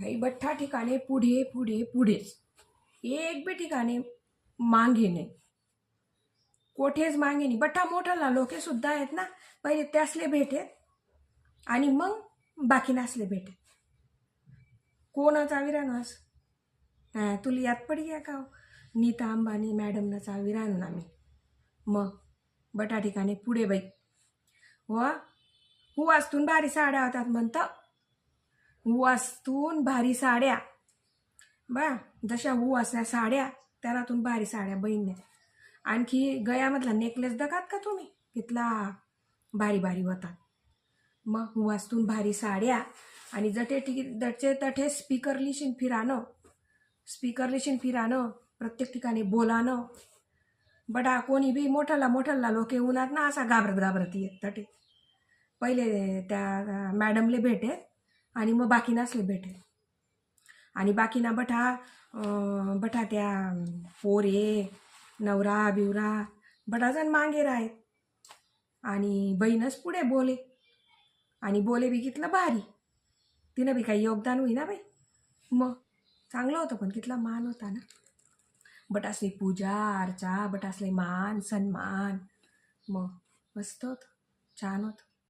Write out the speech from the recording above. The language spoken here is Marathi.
भाई बठ्ठा ठिकाणे पुढे पुढे पुढेच. एक बी ठिकाणी मागे नाही. कोठेच मागे नाही. बठ्ठा मोठाला लोके सुद्धा आहेत ना पहिले त्यासले भेटेत आणि मग बाकी नसले भेटेत कोणाचा चाविरानस हां तुला यात पडी या का हो? नीता अंबानी मॅडमनाचा चाविरान आम्ही. मग बटा ठिकाणी पुढे बाई. व हुवास्तून भारी साड्या होतात म्हणतं. उवास्तून भारी साड्या. बा जशा हुवासल्या साड्या त्यातून भारी साड्या बहीण आणखी गळ्यामधला नेकलेस दगात का तुम्ही? तिथला भारी भारी होतात मग हुवास्तून भारी साड्या आणि जटे टिकी जटचे तठे स्पीकर लिशीन फिरानं स्पीकर लिशीन फिरानं प्रत्येक ठिकाणी बोलानं बडा कोणी बी मोठाला मोठाला लोक उन्हात ना असा घाबरत घाबरत येत तटे पहिले त्या मॅडमले भेटे आणि मग बाकी नसले भेटे आणि बाकीना बठा बठा त्या पोरे नवरा बिवरा बटा जण मागे राहत आणि बहीणच पुढे बोले. आणि बोले बी कितलं भारी. तिनं बी काही योगदान होईना बाई. मग चांगलं होतं पण कितला मान होता ना. बट असली पूजा अर्चा बट असले मान सन्मान. मग मस्त होतं. छान होतं.